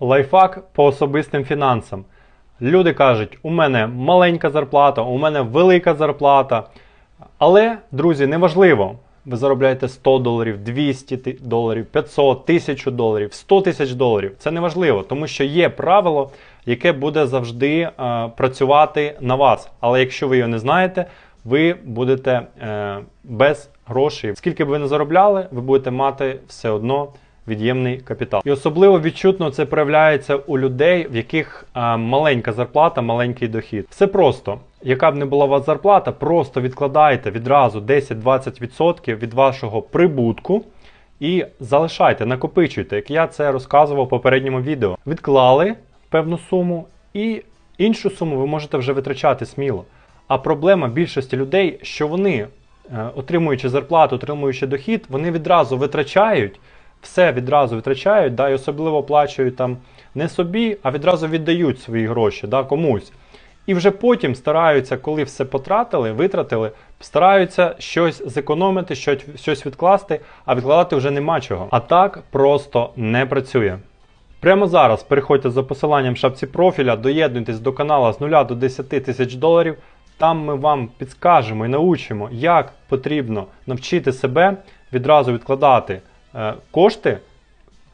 Лайфхак по особистим фінансам. Люди кажуть, у мене маленька зарплата, у мене велика зарплата. Але, друзі, неважливо. Ви заробляєте 100 доларів, 200 доларів, 500, 1000 доларів, 100 тисяч доларів. Це неважливо, тому що є правило, яке буде завжди е, працювати на вас. Але якщо ви його не знаєте, ви будете е, без грошей. Скільки б ви не заробляли, ви будете мати все одно від'ємний капітал. І особливо відчутно це проявляється у людей, в яких е, маленька зарплата, маленький дохід. Все просто. Яка б не була у вас зарплата, просто відкладайте відразу 10-20% від вашого прибутку і залишайте, накопичуйте, як я це розказував в попередньому відео. Відклали певну суму і іншу суму ви можете вже витрачати сміло. А проблема більшості людей, що вони, е, отримуючи зарплату, отримуючи дохід, вони відразу витрачають, все відразу витрачають, да, і особливо оплачують там не собі, а відразу віддають свої гроші да, комусь. І вже потім стараються, коли все потратили, витратили, стараються щось зекономити, щось, відкласти, а відкладати вже нема чого. А так просто не працює. Прямо зараз переходьте за посиланням в шапці профіля, доєднуйтесь до каналу з 0 до 10 тисяч доларів. Там ми вам підскажемо і научимо, як потрібно навчити себе відразу відкладати кошти,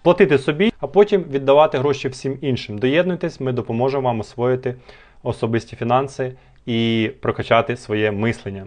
платити собі, а потім віддавати гроші всім іншим. Доєднуйтесь, ми допоможемо вам освоїти особисті фінанси і прокачати своє мислення.